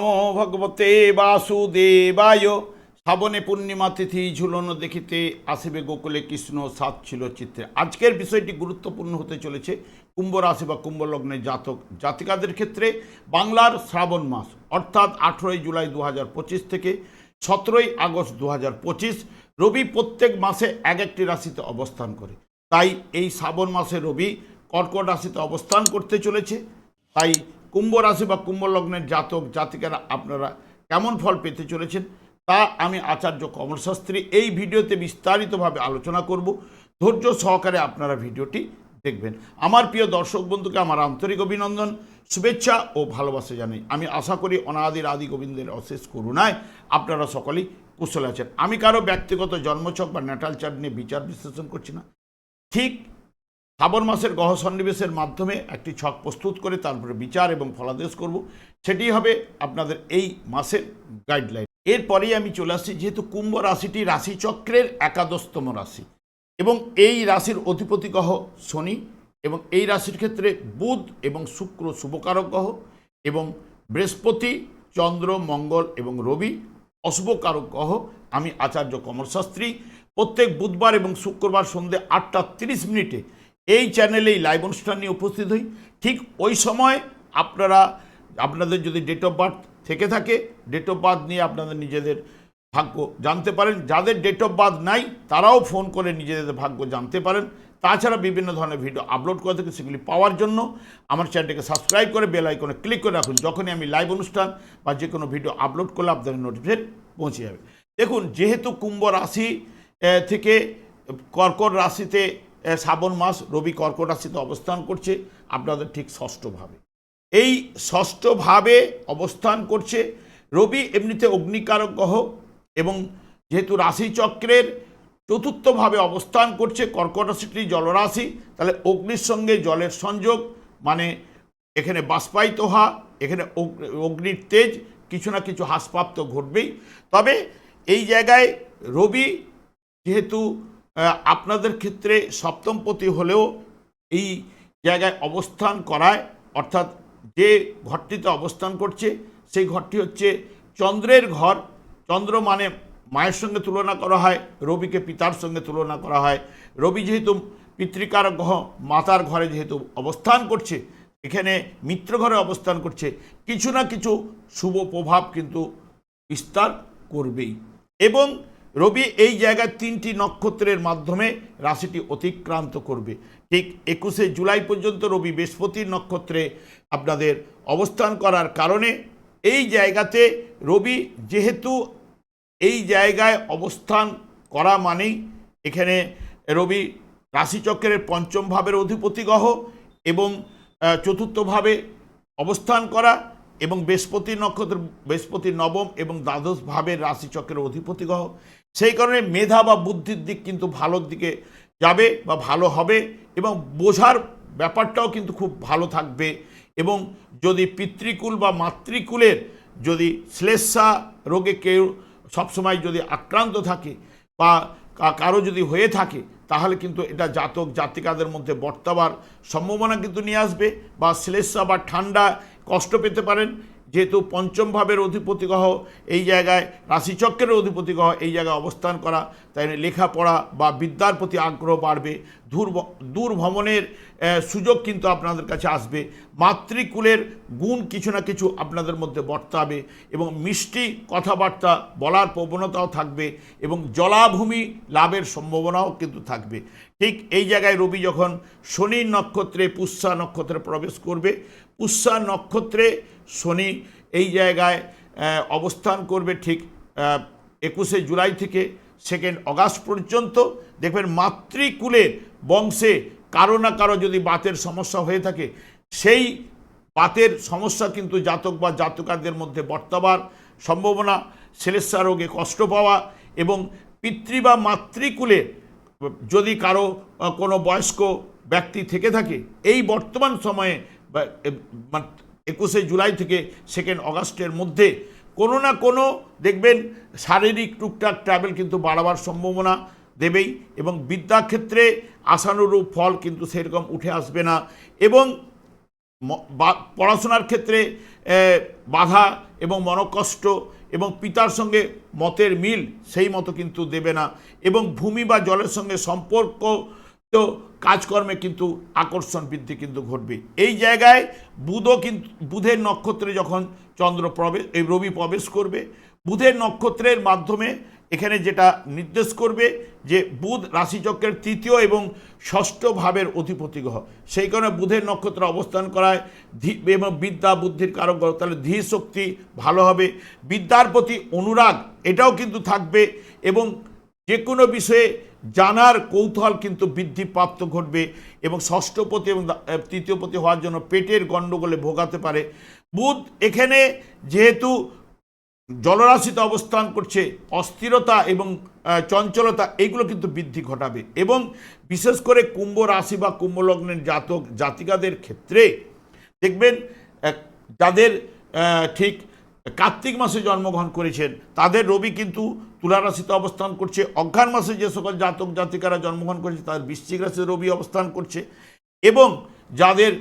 নমো ভগবতে বাসুদেবায়। শ্রাবণে পূর্ণিমা তিথি ঝুলনো দেখিতে আসিবে গোকুলে কৃষ্ণ সাত ছিল চিত্রে আজকের বিষয়টি গুরুত্বপূর্ণ হতে চলেছে। কুম্ভ রাশি বা কুম্ভ লগ্নের জাতক জাতিকাদের ক্ষেত্রে বাংলার শ্রাবণ মাস, অর্থাৎ আঠেরোই জুলাই দু পঁচিশ থেকে সতেরোই আগস্ট দু হাজার পঁচিশ। রবি প্রত্যেক মাসে এক একটি রাশিতে অবস্থান করে। তাই এই শ্রাবণ মাসে রবি কর্কট রাশিতে অবস্থান করতে চলেছে। তাই কুম্ভ রাশি বা কুম্ভ লগ্নের জাতক, জাতিকারা আপনারা কেমন ফল পেতে চলেছেন তা আমি আচার্য কমলশাস্ত্রী এই ভিডিওতে বিস্তারিতভাবে আলোচনা করব। ধৈর্য সহকারে আপনারা ভিডিওটি দেখবেন। আমার প্রিয় দর্শক বন্ধুকে আমার আন্তরিক অভিনন্দন, শুভেচ্ছা ও ভালোবাসা জানাই। আমি আশা করি অনাদির আদি গোবিন্দের অশেষ করুণায় আপনারা সকলেই কুশল আছেন। আমি কারও ব্যক্তিগত জন্মছক বা ন্যাটাল চার্ট নিয়ে বিচার বিশ্লেষণ করছি না। ঠিক শ্রাবণ মাসের গহ সন্নিবেশের মাধ্যমে একটি ছক প্রস্তুত করে তারপরে বিচার এবং ফলাদেশ করব। সেটি হবে আপনাদের এই মাসের গাইডলাইন এরপরেই আমি চলে আসছি, যেহেতু কুম্ভ রাশিটি রাশিচক্রের একাদশতম রাশি এবং এই রাশির অধিপতি গ্রহ শনি এবং এই রাশির ক্ষেত্রে বুধ এবং শুক্র শুভকারক গ্রহ এবং বৃহস্পতি, চন্দ্র, মঙ্গল এবং রবি অশুভকারক গ্রহ। আমি আচার্য কমলশাস্ত্রী, প্রত্যেক বুধবার এবং শুক্রবার সন্ধ্যে আটটা তিরিশ মিনিটে এই চ্যানেলে এই লাইভ অনুষ্ঠান নিয়ে উপস্থিত হই। ঠিক ওই সময় আপনারা, আপনাদের যদি ডেট অফ বার্থ থেকে থাকে ডেট অফ বার্থ নিয়ে আপনাদের নিজেদের ভাগ্য জানতে পারেন। যাদের ডেট অফ বার্থ নাই, তারাও ফোন করে নিজেদের ভাগ্য জানতে পারেন। তাছাড়া বিভিন্ন ধরনের ভিডিও আপলোড করে থাকে সেগুলি পাওয়ার জন্য। আমার চ্যানেলটিকে সাবস্ক্রাইব করে বেল আইকনে ক্লিক করে রাখুন। যখনই আমি লাইভ অনুষ্ঠান বা যে কোনো ভিডিও আপলোড করলে আপনাদের নোটিফিকেশন পৌঁছে যাবে। দেখুন, যেহেতু কুম্ভ রাশি থেকে কর্কট রাশিতে শ্রাবণ মাস রবি কর্কট রাশিতে অবস্থান করছে, আপনাদের ঠিক ষষ্ঠভাবে এই ষষ্ঠভাবে অবস্থান করছে, রবি এমনিতে অগ্নিকারক গ্রহ এবং যেহেতু রাশিচক্রের চতুর্থভাবে অবস্থান করছে কর্কট রাশিটি জলরাশি, তাহলে অগ্নির সঙ্গে জলের সংযোগ মানে এখানে বাষ্পায়িত হওয়া, এখানে অগ- অগ্নির তেজ, কিছু না কিছু হ্রাসপ্রাপ্ত ঘটবেই। তবে এই জায়গায় রবি যেহেতু আপনাদের ক্ষেত্রে সপ্তমপতি হলেও এই জায়গায় অবস্থান করায়, অর্থাৎ যে ঘরটিতে অবস্থান করছে, সেই ঘরটি হচ্ছে চন্দ্রের ঘর। চন্দ্র মানে মায়ের সঙ্গে তুলনা করা হয়, রবিকে পিতার সঙ্গে তুলনা করা হয়। রবি যেহেতু পিতৃকার গ্রহ মাতার ঘরে যেহেতু অবস্থান করছে, এখানে মিত্র ঘরে অবস্থান করছে, কিছু না কিছু শুভ প্রভাব কিন্তু বিস্তার করবেই। এবং রবি এই জায়গায় তিনটি নক্ষত্রের মাধ্যমে রাশিটি অতিক্রান্ত করবে। ঠিক একুশে জুলাই পর্যন্ত রবি বৃহস্পতির নক্ষত্রে আপনাদের অবস্থান করার কারণে এই জায়গাতে রবি যেহেতু এই জায়গায় অবস্থান করা মানেই এখানে রবি রাশিচক্রের পঞ্চম ভাবের অধিপতি গ্রহ এবং চতুর্থভাবে অবস্থান করা এবং বৃহস্পতি নক্ষত্র, বৃহস্পতি নবম এবং দ্বাদশ ভাবের রাশিচক্রের অধিপতি গ্রহ। সেই কারণে মেধা বা বুদ্ধির দিক কিন্তু ভালোর দিকে যাবে বা ভালো হবে এবং বোঝার ব্যাপারটাও কিন্তু খুব ভালো থাকবে এবং যদি পিতৃকুল বা মাতৃকুলের যদি শ্লেষা রোগে কেউ সবসময় যদি আক্রান্ত থাকে বা কারও যদি হয়ে থাকে, তাহলে কিন্তু এটা জাতক জাতিকাদের মধ্যে বর্তাবার সম্ভাবনা কিন্তু নিয়ে আসবে বা শ্লেষা বা ঠান্ডা কষ্ট পেতে পারেন। যেহেতু পঞ্চম ভাবের অধিপতি গ্রহ এই জায়গায়, রাশিচক্রের অধিপতি গ্রহ এই জায়গায় অবস্থান করা, তাই লেখাপড়া বা বিদ্যার প্রতি আগ্রহ বাড়বে। দূর দূর ভ্রমণের সুযোগ কিন্তু আপনাদের কাছে আসবে। মাতৃকুলের গুণ কিছু না কিছু আপনাদের মধ্যে বর্তাবে এবং মিষ্টি কথাবার্তা বলার প্রবণতাও থাকবে এবং জলাভূমি লাভের সম্ভাবনাও কিন্তু থাকবে। ঠিক এই জায়গায় রবি যখন শনির নক্ষত্রে, পুষ্যা নক্ষত্রে প্রবেশ করবে পুষ্যা নক্ষত্রে শনি এই জায়গায় অবস্থান করবে ঠিক একুশে জুলাই থেকে সেকেন্ড অগাস্ট পর্যন্ত। দেখবেন মাতৃকুলের বংশে কারও না কারও যদি বাতের সমস্যা হয়ে থাকে, সেই বাতের সমস্যা কিন্তু জাতক বা জাতকাদের মধ্যে বর্তাবার সম্ভাবনা শ্লেষা রোগে কষ্ট পাওয়া এবং পিতৃ বা মাতৃকুলের যদি কারও কোনো বয়স্ক ব্যক্তি থেকে থাকে, এই বর্তমান সময়ে একুশে জুলাই থেকে সেকেন্ড অগাস্টের মধ্যে কোনো না কোনো দেখবেন শারীরিক টুকটাক ট্রাভেল কিন্তু বাড়াবার সম্ভাবনা দেবেই এবং বিদ্যাক্ষেত্রে আশানুরূপ ফল কিন্তু সেরকম উঠে আসবে না এবং পড়াশোনার ক্ষেত্রে বাধা এবং মনকষ্ট এবং পিতার সঙ্গে মতের মিল সেই মতো কিন্তু দেবে না এবং ভূমি বা জলের সঙ্গে সম্পর্ক তো কাজকর্মে কিন্তু আকর্ষণ বৃদ্ধি কিন্তু ঘটবে। এই জায়গায় বুধও কিন্তু, বুধের নক্ষত্রে যখন চন্দ্র প্রবেশ, এই রবি প্রবেশ করবে, বুধের নক্ষত্রের মাধ্যমে এখানে যেটা নির্দেশ করবে যে বুধ রাশিচক্রের তৃতীয় এবং ষষ্ঠ ভাবের অধিপতি গ্রহ। সেই কারণে বুধের নক্ষত্রে অবস্থান করায় ধী, এবং বিদ্যা বুদ্ধির কারক গ্রহ, তাহলে ধী শক্তি ভালো হবে। বিদ্যার প্রতি অনুরাগ, এটাও কিন্তু থাকবে এবং যে কোনো বিষয়ে জানার কৌতূহল কিন্তু বৃদ্ধিপ্রাপ্ত ঘটবে এবং ষষ্ঠপতি এবং তৃতীয়পতি হওয়ার জন্য পেটের গণ্ডগোলে ভোগাতে পারে। বুধ এখানে যেহেতু জলরাশিতে অবস্থান করছে, অস্থিরতা এবং চঞ্চলতা এইগুলো কিন্তু বৃদ্ধি ঘটাবে এবং বিশেষ করে কুম্ভ রাশি বা কুম্ভলগ্নের জাতক, জাতিকাদের ক্ষেত্রে দেখবেন যাদের ঠিক কার্তিক মাসে জন্মগ্রহণ করেছেন, তাদের রবি কিন্তু তুলা রাশিতে অবস্থান করছে অজ্ঞান মাসে যে সকল জাতক জাতিকারা জন্মগ্রহণ করেছে, তাদের বৃশ্চিক রাশিতে রবি অবস্থান করছে এবং যাদের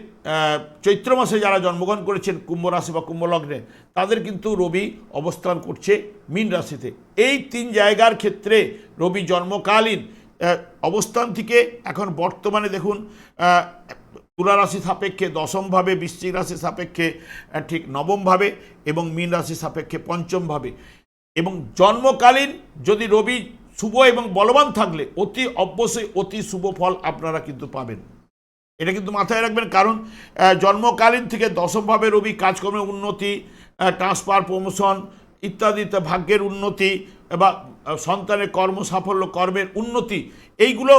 চৈত্র মাসে যারা জন্মগ্রহণ করেছেন, কুম্ভ রাশি বা কুম্ভ লগ্নে, তাদের কিন্তু রবি অবস্থান করছে মীন রাশিতে। এই তিন জায়গার ক্ষেত্রে রবি জন্মকালীন অবস্থান থেকে এখন বর্তমানে দেখুন তুলা রাশি সাপেক্ষে দশমভাবে, বৃশ্চিক রাশি সাপেক্ষে ঠিক নবমভাবে এবং মীন রাশি সাপেক্ষে পঞ্চমভাবে। এবং জন্মকালীন যদি রবি শুভ এবং বলবান থাকলে অতি অবশ্যই অতি শুভ ফল আপনারা কিন্তু পাবেন। এটা কিন্তু মাথায় রাখবেন কারণ জন্মকালীন থেকে দশমভাবে রবি কাজকর্মে উন্নতি ট্রান্সফার, প্রমোশন ইত্যাদিতে ভাগ্যের উন্নতি বা সন্তানের কর্ম সাফল্য কর্মের উন্নতি, এইগুলো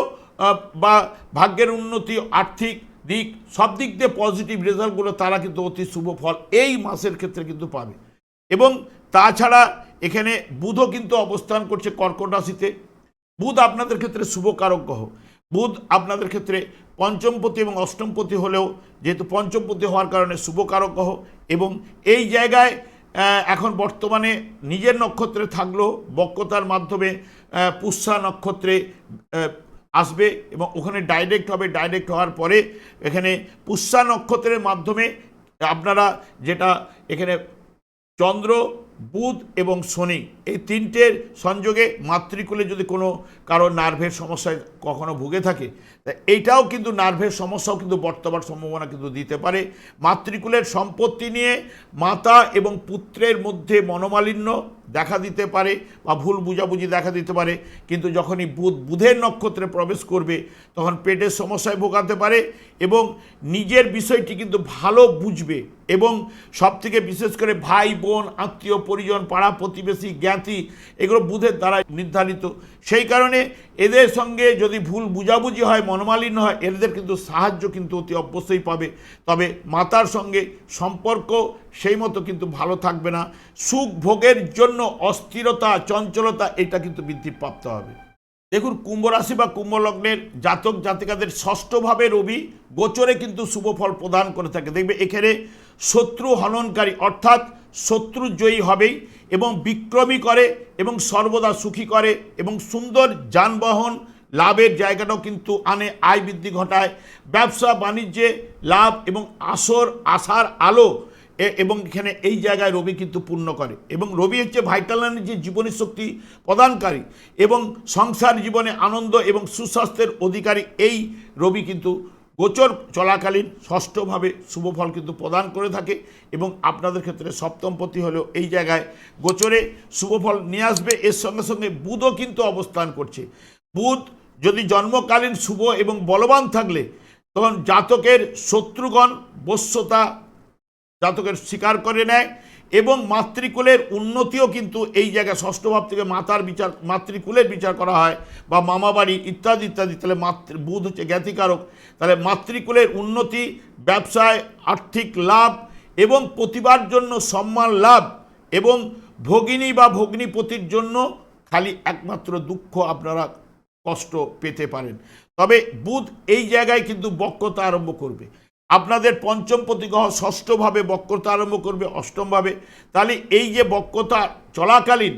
বা ভাগ্যের উন্নতি, আর্থিক দিক, সব দিক দিয়ে পজিটিভ রেজাল্টগুলো তারা কিন্তু অতি শুভ ফল এই মাসের ক্ষেত্রে কিন্তু পাবে। এবং তাছাড়া এখানে বুধও কিন্তু অবস্থান করছে কর্কট রাশিতে। বুধ আপনাদের ক্ষেত্রে শুভকারক গ্রহ বুধ আপনাদের ক্ষেত্রে পঞ্চমপতি এবং অষ্টমপতি হলেও যেহেতু পঞ্চমপতি হওয়ার কারণে শুভকারক গ্রহ এবং এই জায়গায় এখন বর্তমানে নিজের নক্ষত্রে থাকলেও বক্রতার মাধ্যমে পুষ্যা নক্ষত্রে আসবে এবং ওখানে ডাইরেক্ট হবে। ডাইরেক্ট হওয়ার পরে এখানে পুষ্যা নক্ষত্রের মাধ্যমে আপনারা যেটা এখানে চন্দ্র বুধ এবং শনি, এই তিনটের সংযোগে মাতৃকুলে যদি কোনো কারও নার্ভের সমস্যায় কখনো ভুগে থাকে, তা এইটাও কিন্তু নার্ভের সমস্যাও কিন্তু বর্তমান সম্ভাবনা কিন্তু দিতে পারে। মাতৃকুলের সম্পত্তি নিয়ে মাতা এবং পুত্রের মধ্যে মনোমালিন্য দেখা দিতে পারে বা ভুল বুঝাবুঝি দেখা দিতে পারে, কিন্তু যখনই বুধ, বুধের নক্ষত্রে প্রবেশ করবে, তখন পেটের সমস্যায় ভোগাতে পারে এবং নিজের বিষয়টি কিন্তু ভালো বুঝবে এবং সব থেকে বিশেষ করে ভাই, বোন, আত্মীয়, পরিজন, পাড়া, প্রতিবেশী, জ্ঞাতি, এগুলো বুধের দ্বারা নির্ধারিত। সেই কারণে এদের সঙ্গে যদি ভুল বুঝাবুঝি হয়, মনোমালিন্য হয়, এদের কিন্তু সাহায্য কিন্তু অতি অবশ্যই পাবে। তবে মাতার সঙ্গে সম্পর্ক সেই মতো কিন্তু ভালো থাকবে না। সুখ ভোগের জন্য অস্থিরতা, চঞ্চলতা, এটা কিন্তু বৃদ্ধিপ্রাপ্ত হবে। দেখুন, কুম্ভ রাশি বা কুম্ভ লগ্নের জাতক জাতিকাদের ষষ্ঠভাবে রবি গোচরে কিন্তু শুভ ফল প্রদান করে থাকে। দেখবে, এখানে শত্রু হননকারী, অর্থাৎ শত্রু জয়ী হবেই। এবং বিক্রমী করে এবং সর্বদা সুখী করে এবং সুন্দর যানবাহন লাভের জায়গাটাও কিন্তু আনে, আয় বৃদ্ধি ঘটায়। ব্যবসা, বাণিজ্যে লাভ এবং আসর, আশার আলো এবং এখানে এই জায়গায় রবি কিন্তু পূর্ণ করে। এবং রবি হচ্ছে ভাইটাল যে জীবনী শক্তি প্রদানকারী এবং সংসার জীবনে আনন্দ এবং সুস্বাস্থ্যের অধিকারী এই রবি কিন্তু গোচর চলাকালীন ষষ্ঠভাবে শুভফল কিন্তু প্রদান করে থাকে এবং আপনাদের ক্ষেত্রে সপ্তমপতি হলেও এই জায়গায় গোচরে শুভফল নিয়ে আসবে। এর সঙ্গে সঙ্গে বুধও কিন্তু অবস্থান করছে। বুধ যদি জন্মকালীন শুভ এবং বলবান থাকলে, তখন জাতকের শত্রুগণ বস্যতা জাতকের স্বীকার করে নেয়। এবং মাতৃকুলের উন্নতিও কিন্তু এই জায়গায় ষষ্ঠ ভাব থেকে মাতার বিচার, মাতৃকুলের বিচার করা হয় বা মামাবাড়ি ইত্যাদি ইত্যাদি। তাহলে মাতৃ, বুধ হচ্ছে জ্ঞাতিকারক। তাহলে মাতৃকুলের উন্নতি, ব্যবসায় আর্থিক লাভ এবং প্রতিবার জন্য সম্মান লাভ এবং ভগিনী বা ভগ্নিপতির জন্য খালি একমাত্র দুঃখ আপনারা কষ্ট পেতে পারেন। তবে বুধ এই জায়গায় কিন্তু বক্রতা আরম্ভ করবে। আপনাদের পঞ্চম প্রতিগ্রহ ষষ্ঠভাবে বক্রতা আরম্ভ করবে, অষ্টমভাবে। তাহলে এই যে বক্রতা চলাকালীন,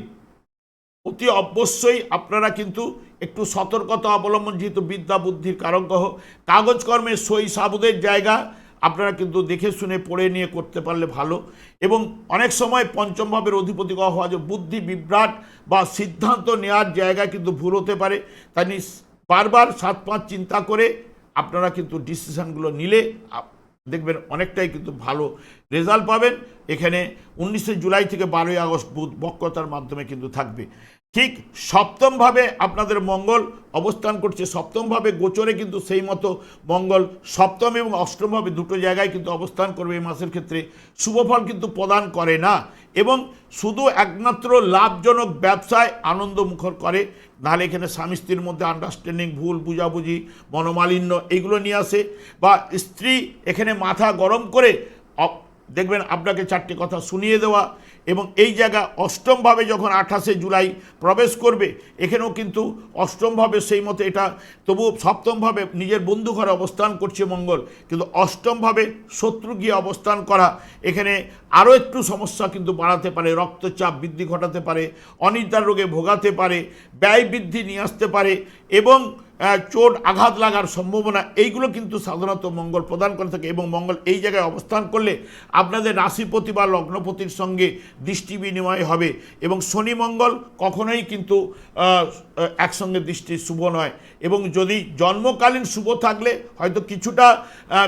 অতি অবশ্যই আপনারা কিন্তু একটু সতর্কতা অবলম্বন, যেহেতু বিদ্যা বুদ্ধির কারক গ্রহ, কাগজ কর্মের সই সাবুদের জায়গা আপনারা কিন্তু দেখে শুনে, পড়ে নিয়ে করতে পারলে ভালো। এবং অনেক সময় পঞ্চম ভাবের অধিপতি হওয়া যে বুদ্ধি বিভ্রাট বা সিদ্ধান্ত নেওয়ার জায়গা কিন্তু ভুল হতে পারে। তাই বারবার সাত পাঁচ চিন্তা করে আপনারা কিন্তু ডিসিশনগুলো নিলে দেখবেন অনেকটাই কিন্তু ভালো রেজাল্ট পাবেন। এখানে উনিশে জুলাই থেকে বারোই আগস্ট বুধ বক্রতার মাধ্যমে কিন্তু থাকবে। ঠিক সপ্তমভাবে আপনাদের মঙ্গল অবস্থান করছে। সপ্তমভাবে গোচরে কিন্তু সেই মতো মঙ্গল সপ্তম এবং অষ্টমভাবে দুটো জায়গায় কিন্তু অবস্থান করবে এই মাসের ক্ষেত্রে। শুভফল কিন্তু প্রদান করে না এবং শুধু একমাত্র লাভজনক ব্যবসায় আনন্দ মুখর করে। নাহলে এখানে স্বামী স্ত্রীর মধ্যে আন্ডারস্ট্যান্ডিং ভুল বুঝাবুঝি, মনোমালিন্য, এগুলো নিয়ে আসে। বা স্ত্রী এখানে মাথা গরম করে দেখবেন আপনাকে চারটি কথা শুনিয়ে দেওয়া এবং এই জায়গা অষ্টমভাবে যখন আঠাশে জুলাই প্রবেশ করবে, এখানেও কিন্তু অষ্টমভাবে সেই মতো এটা তবু সপ্তমভাবে নিজের বন্ধু ঘরে অবস্থান করছে মঙ্গল, কিন্তু অষ্টমভাবে শত্রু গিয়ে অবস্থান করা, এখানে আরও একটু সমস্যা কিন্তু বাড়াতে পারে, রক্তচাপ বৃদ্ধি ঘটাতে পারে, অনিদ্রার রোগে ভোগাতে পারে, ব্যয় বৃদ্ধি নিয়ে আসতে পারে এবং চোট আঘাত লাগার সম্ভাবনা, এইগুলো কিন্তু সাধারণত মঙ্গল প্রদান করে থাকে এবং মঙ্গল এই জায়গায় অবস্থান করলে আপনাদের রাশিপতি বা লগ্নপতির সঙ্গে দৃষ্টি বিনিময় হবে এবং শনি মঙ্গল কখনোই কিন্তু একসঙ্গে দৃষ্টি শুভ নয়। এবং যদি জন্মকালীন শুভ থাকলে হয়তো কিছুটা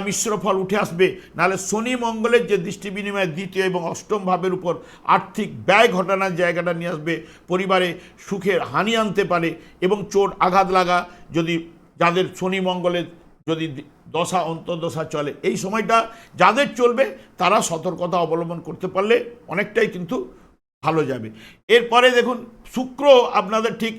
মিশ্র ফল উঠে আসবে। নাহলে শনি মঙ্গলের যে দৃষ্টি বিনিময় দ্বিতীয় এবং অষ্টম ভাবের উপর আর্থিক ব্যয় ঘটানোর জায়গাটা নিয়ে আসবে। পরিবারে সুখের হানি আনতে পারে এবং চোট আঘাত লাগা যদি যাদের শনি মঙ্গলের যদি দশা, অন্তর্দশা চলে, এই সময়টা যাদের চলবে তারা সতর্কতা অবলম্বন করতে পারলে অনেকটাই কিন্তু ভালো যাবে। এরপরে দেখুন, শুক্র আপনাদের ঠিক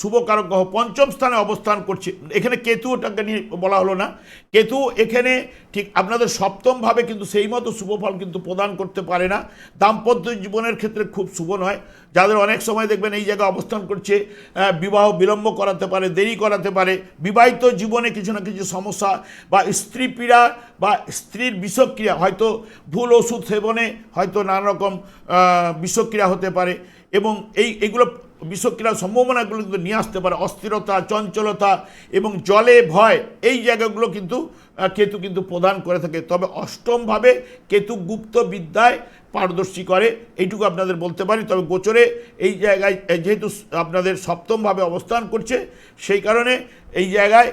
শুভকারক গ্রহ পঞ্চম স্থানে অবস্থান করছে। এখানে কেতু ওটাকে নিয়ে বলা হলো না। কেতু এখানে ঠিক আপনাদের সপ্তমভাবে কিন্তু সেই মতো শুভ ফল কিন্তু প্রদান করতে পারে না। দাম্পত্য জীবনের ক্ষেত্রে খুব শুভ নয়। যাদের অনেক সময় দেখবেন এই জায়গায় অবস্থান করছে বিবাহ বিলম্ব করাতে পারে, দেরি করাতে পারে, বিবাহিত জীবনে কিছু না কিছু সমস্যা বা স্ত্রী পীড়া বা স্ত্রীর বিষক্রিয়া, হয়তো ভুল ওষুধ সেবনে হয়তো নানা রকম বিষক্রিয়া হতে পারে। এবং এই, এগুলো বিষক্রিয়ার সম্ভাবনাগুলো কিন্তু নিয়ে আসতে পারে। অস্থিরতা, চঞ্চলতা এবং জলে ভয়, এই জায়গাগুলো কিন্তু কেতু কিন্তু প্রদান করে থাকে। তবে অষ্টমভাবে কেতু গুপ্ত বিদ্যায় পারদর্শী করে, এইটুকু আপনাদের বলতে পারি। তবে গোচরে এই জায়গায় যেহেতু আপনাদের সপ্তমভাবে অবস্থান করছে, সেই কারণে এই জায়গায়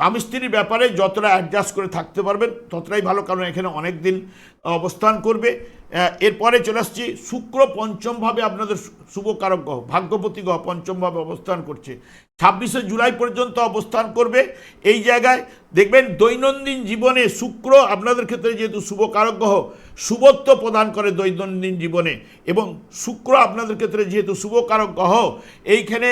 স্বামী স্ত্রীর ব্যাপারে যতটা অ্যাডজাস্ট করে থাকতে পারবেন, ততটাই ভালো। কারণ এখানে অনেক দিন অবস্থান করবে। এরপরে চলে আসছি, শুক্র পঞ্চমভাবে আপনাদের শুভকারক গ্রহ, ভাগ্যপতি গ্রহ পঞ্চমভাবে অবস্থান করছে। ছাব্বিশে জুলাই পর্যন্ত অবস্থান করবে এই জায়গায়। দেখবেন দৈনন্দিন জীবনে শুক্র আপনাদের ক্ষেত্রে যেহেতু শুভকারক গ্রহ, শুভত্ব প্রদান করে দৈনন্দিন জীবনে এবং শুক্র আপনাদের ক্ষেত্রে যেহেতু শুভকারক গ্রহ, এইখানে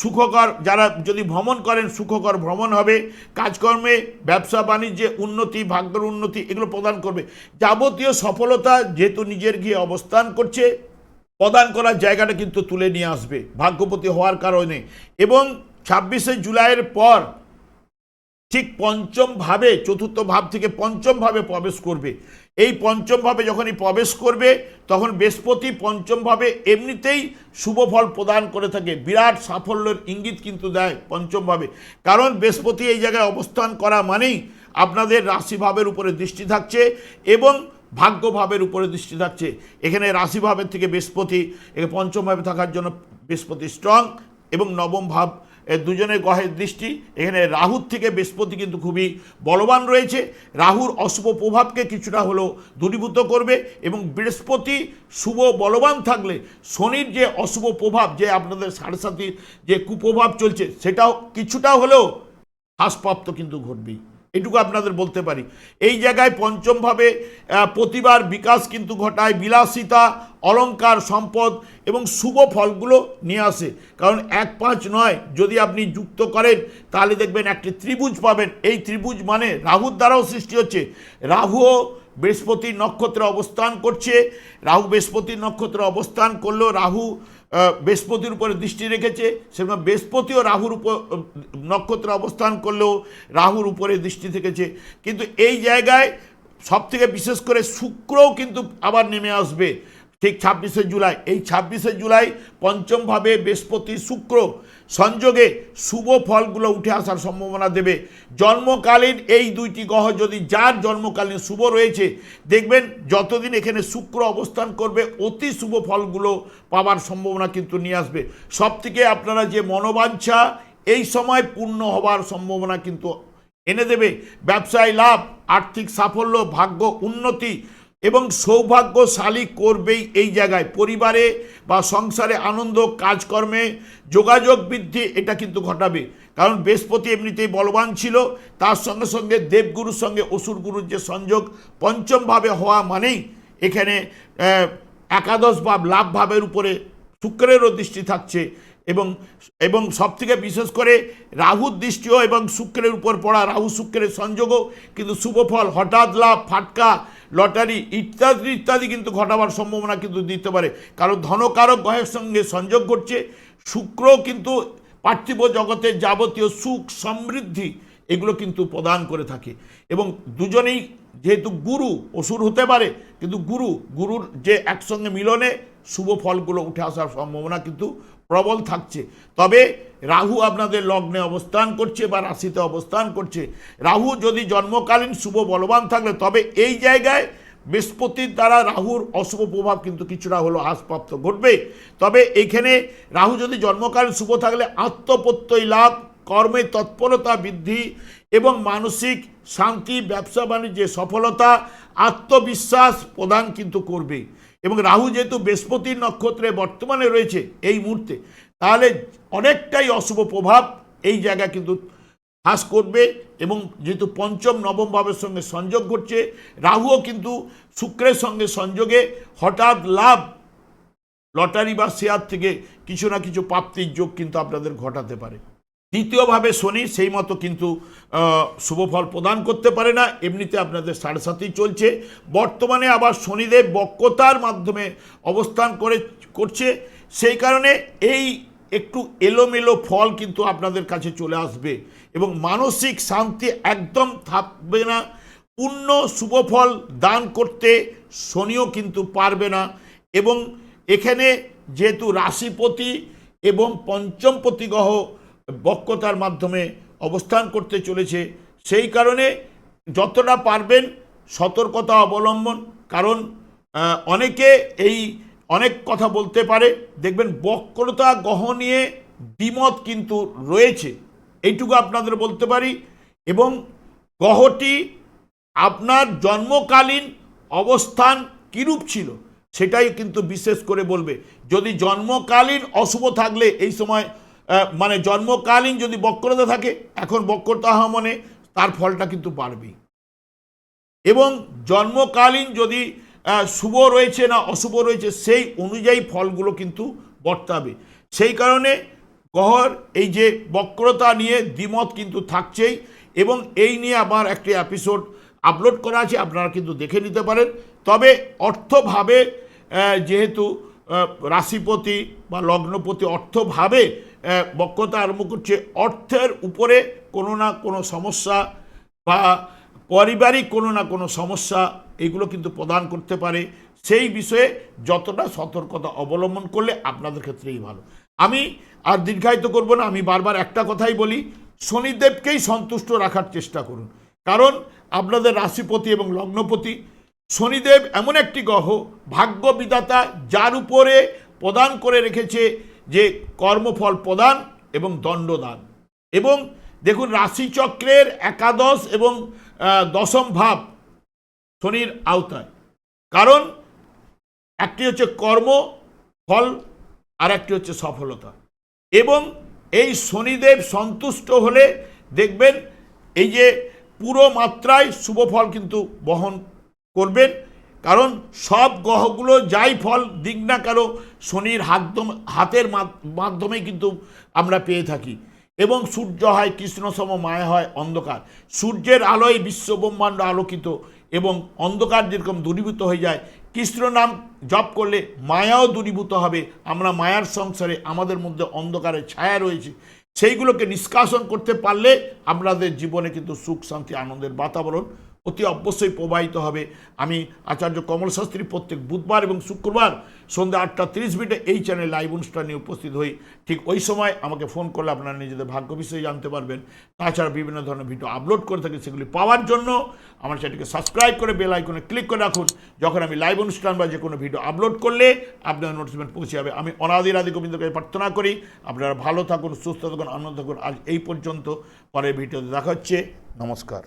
সুখকর যারা যদি ভ্রমণ করেন, সুখকর ভ্রমণ হবে, কাজকর্মে, ব্যবসা, বাণিজ্যে উন্নতি, ভাগ্যের উন্নতি এগুলো প্রদান করবে। যাবতীয় সফলতা যেহেতু নিজের গিয়ে অবস্থান করছে, প্রদান করার জায়গাটা কিন্তু তুলে নিয়ে আসবে, ভাগ্যপতি হওয়ার কারণে। এবং ছাব্বিশে জুলাইয়ের পর ঠিক পঞ্চম ভাবে, চতুর্থ ভাব থেকে পঞ্চম ভাবে প্রবেশ করবে। এই পঞ্চম ভাবে যখনই প্রবেশ করবে, তখন বৃহস্পতি পঞ্চম ভাবে এমনিতেই শুভ ফল প্রদান করে থাকে। বিরাট সাফল্যের ইঙ্গিত কিন্তু দেয় পঞ্চম ভাবে। কারণ বৃহস্পতি এই জায়গায় অবস্থান করা মানেই আপনাদের রাশিভাবের উপরে দৃষ্টি থাকছে এবং ভাগ্যভাবের উপরে দৃষ্টি থাকছে। এখানে রাশিভাবের থেকে বৃহস্পতি এখানে পঞ্চম ভাবে থাকার জন্য বৃহস্পতি স্ট্রং এবং নবম ভাব দুজনের গ্রহের দৃষ্টি। এখানে রাহুর থেকে বৃহস্পতি কিন্তু খুবই বলবান রয়েছে। রাহুর অশুভ প্রভাবকে কিছুটা হলেও দূরীভূত করবে এবং বৃহস্পতি শুভ বলবান থাকলে শনির যে অশুভ প্রভাব, যে আপনাদের সাড়ে সাতির যে কুপ্রভাব চলছে, সেটাও কিছুটা হলেও হ্রাসপ্রাপ্ত কিন্তু ঘটবেই। এটুকু আপনাদের বলতে পারি। এই জায়গায় পঞ্চমভাবে প্রতিবার বিকাশ কিন্তু ঘটায় বিলাসিতা, অলংকার, সম্পদ এবং শুভ ফলগুলো নিয়ে আসে। কারণ এক পাঁচ নয় যদি আপনি যুক্ত করেন, তাহলে দেখবেন একটি ত্রিভুজ পাবেন। এই ত্রিভুজ মানে রাহুর দ্বারাও সৃষ্টি হচ্ছে। রাহুও বৃহস্পতির নক্ষত্রে অবস্থান করছে। রাহু বৃহস্পতির নক্ষত্রে অবস্থান করলেও রাহু বৃহস্পতির উপরে দৃষ্টি রেখেছে সেরকম বৃহস্পতিও রাহুর উপর নক্ষত্রে অবস্থান করলেও রাহুর উপরে দৃষ্টি থেকেছে। কিন্তু এই জায়গায় সব থেকে বিশেষ করে শুক্রও কিন্তু আবার নেমে আসবে। ঠিক ছাব্বিশে জুলাই। এই ছাব্বিশে জুলাই পঞ্চমভাবে বৃহস্পতি শুক্র সংযোগে শুভ ফলগুলো উঠে আসার সম্ভাবনা দেবে। জন্মকালীন এই দুইটি গ্রহ যদি যার জন্মকালীন শুভ রয়েছে, দেখবেন যতদিন এখানে শুক্র অবস্থান করবে, অতি শুভ ফলগুলো পাওয়ার সম্ভাবনা কিন্তু নিয়ে আসবে। সব থেকে আপনারা যে মনোবাঞ্ছা, এই সময় পূর্ণ হওয়ার সম্ভাবনা কিন্তু এনে দেবে। ব্যবসায় লাভ, আর্থিক সাফল্য, ভাগ্য উন্নতি এবং সৌভাগ্যশালী করবেই এই জায়গায়। পরিবারে বা সংসারে আনন্দ, কাজকর্মে যোগাযোগ বৃদ্ধি, এটা কিন্তু ঘটাবে। কারণ বৃহস্পতি এমনিতেই বলবান ছিল, তার সঙ্গে সঙ্গে দেবগুরুর সঙ্গে অসুরগুরুর যে সংযোগ পঞ্চমভাবে হওয়া মানেই এখানে একাদশ ভাব, লাভ ভাবের উপরে শুক্রেরও দৃষ্টি থাকছে এবং এবং সবথেকে বিশেষ করে রাহুর দৃষ্টিও এবং শুক্রের উপর পড়া। রাহু শুক্রের সংযোগও কিন্তু শুভ ফল। হঠাৎ লাভ, ফাটকা লটারি ইত্যাদি ইত্যাদি কিন্তু ঘটাবার সম্ভাবনা কিন্তু দিতে পারে। কারণ ধনকারক গ্রহের সঙ্গে সংযোগ ঘটছে। শুক্র কিন্তু পার্থিব জগতের যাবতীয় সুখ, সমৃদ্ধি এগুলো কিন্তু প্রদান করে থাকে। এবং দুজনেই যেহেতু গুরু, অসুর হতে পারে, কিন্তু গুরু, গুরুর যে একসঙ্গে মিলনে শুভ ফলগুলো উঠে আসার সম্ভাবনা কিন্তু প্রবল থাকছে। তবে রাহু আপনাদের লগ্নে অবস্থান করছে বা রাশিতে অবস্থান করছে। রাহু যদি জন্মকালীন শুভ বলবান থাকলে, তবে এই জায়গায় বৃহস্পতির দ্বারা রাহুর অশুভ প্রভাব কিন্তু কিছুটা হলো হ্রাসপ্রাপ্ত ঘটবে। তবে এখানে রাহু যদি জন্মকালীন শুভ থাকলে, আত্মপ্রত্যয় লাভ, কর্মে তৎপরতা বৃদ্ধি এবং মানসিক শান্তি ব্যবসা বাণিজ্যে সফলতা আত্মবিশ্বাস প্রদান কিন্তু করবে। এবং রাহু যেহেতু বৃহস্পতির নক্ষত্রে বর্তমানে রয়েছে এই মুহূর্তে, তাহলে অনেকটাই অশুভ প্রভাব এই জায়গা কিন্তু হ্রাস করবে এবং যেহেতু পঞ্চম, নবম ভাবের সঙ্গে সংযোগ ঘটছে, রাহুও কিন্তু শুক্রের সঙ্গে সংযোগে হঠাৎ লাভ, লটারি বা শেয়ার থেকে কিছু না কিছু প্রাপ্তির যোগ কিন্তু আপনাদের ঘটাতে পারে। দ্বিতীয়ভাবে শনি সেই মতো কিন্তু শুভফল প্রদান করতে পারে না। এমনিতে আপনাদের সাড়ে সাথেই চলছে। বর্তমানে আবার শনিদেব বক্রতার মাধ্যমে অবস্থান করে, করছে। সেই কারণে এই একটু এলোমেলো ফল কিন্তু আপনাদের কাছে চলে আসবে। এবং মানসিক শান্তি একদম থাকবে না। পূর্ণ শুভফল দান করতে শনিও কিন্তু পারবে না। এবং এখানে যেহেতু রাশিপতি এবং পঞ্চমপতি গ্রহ বক্রতার মাধ্যমে অবস্থান করতে চলেছে। সেই কারণে যতটা পারবেন সতর্কতা অবলম্বন, কারণ অনেকে এই অনেক কথা বলতে পারে। দেখবেন বক্রতা গ্রহ নিয়ে দ্বিমত কিন্তু রয়েছে। এইটুকু আপনাদের বলতে পারি। এবং গ্রহটি আপনার জন্মকালীন অবস্থান কিরূপ ছিল সেটাই কিন্তু বিশেষ করে বলবে। যদি জন্মকালীন অশুভ থাকলে এই সময় মানে জন্মকালীন যদি বক্রতা থাকে, এখন বক্রতা মানে তার ফলটা কিন্তু বাড়বেই এবং জন্মকালীন যদি শুভ রয়েছে না অশুভ রয়েছে, সেই অনুযায়ী ফলগুলো কিন্তু বর্তাবে। সেই কারণে গ্রহর এই যে বক্রতা নিয়ে দ্বিমত কিন্তু থাকছেই, এবং এই নিয়ে আমার একটি এপিসোড আপলোড করা আছে, আপনারা কিন্তু দেখে নিতে পারেন। তবে অর্থভাবে যেহেতু রাশিপতি বা লগ্নপতি অর্থভাবে আহ, বক্রতা আরম্ভ করছে অর্থের উপরে কোনো না কোনো সমস্যা বা পারিবারিক কোনো না কোনো সমস্যা এগুলো কিন্তু প্রদান করতে পারে। সেই বিষয়ে যতটা সতর্কতা অবলম্বন করলে আপনাদের ক্ষেত্রেই ভালো। আমি আর দীর্ঘায়িত করব না আমি বারবার একটা কথাই বলি শনিদেবকেই সন্তুষ্ট রাখার চেষ্টা করুন। কারণ আপনাদের রাশিপতি এবং লগ্নপতি শনিদেব এমন একটি গ্রহ ভাগ্য বিধাতা যার উপরে প্রদান করে রেখেছে যে কর্মফল প্রদান এবং দণ্ডদান। এবং দেখুন রাশিচক্রের একাদশ এবং দশম ভাব শনির আওতায়। কারণ একটি হচ্ছে কর্ম, ফল আর একটি হচ্ছে সফলতা। এবং এই শনিদেব সন্তুষ্ট হলে দেখবেন এই যে পুরো মাত্রায় শুভ ফল কিন্তু বহন করবেন। কারণ সব গ্রহগুলো যাই ফল দিক না কেন, শনির হাতদম হাতের মাধ- মাধ্যমে কিন্তু আমরা পেয়ে থাকি। এবং সূর্য হয়, কৃষ্ণসম মায়া হয়, অন্ধকার। সূর্যের আলোয় বিশ্বব্রহ্মাণ্ড আলোকিত এবং অন্ধকার যেরকম দূরীভূত হয়ে যায়, কৃষ্ণ নাম জপ করলে মায়াও দূরীভূত হবে। আমরা মায়ার সংসারে আমাদের মধ্যে অন্ধকারের ছায়া রয়েছে। সেইগুলোকে নিষ্কাশন করতে পারলে আপনাদের জীবনে কিন্তু সুখ, শান্তি, আনন্দের বাতাবরণ অতি অবশ্যই প্রবাহিত হবে। আমি আচার্য কমল শাস্ত্রী প্রত্যেক বুধবার এবং শুক্রবার সন্ধ্যা আটটা তিরিশ মিনিটে এই চ্যানেল লাইভ অনুষ্ঠানে উপস্থিত হই। ঠিক ওই সময় আমাকে ফোন করলে আপনারা নিজেদের ভাগ্য বিষয়ে জানতে পারবেন। তাছাড়া বিভিন্ন ধরনের ভিডিও আপলোড করে থাকি সেগুলি পাওয়ার জন্য আমার চ্যানেলকে সাবস্ক্রাইব করে বেল আইকনে ক্লিক করে রাখুন। যখন আমি লাইভ অনুষ্ঠান বা যে কোনো ভিডিও আপলোড করলে আপনার নোটিফিকেশন পৌঁছে যাবে। আমি অনাদি রাধি গোবিন্দকে প্রার্থনা করি। আপনারা ভালো থাকুন, সুস্থ থাকুন, আনন্দ থাকুন। আজ এই পর্যন্ত পরের ভিডিওতে দেখা হচ্ছে। নমস্কার।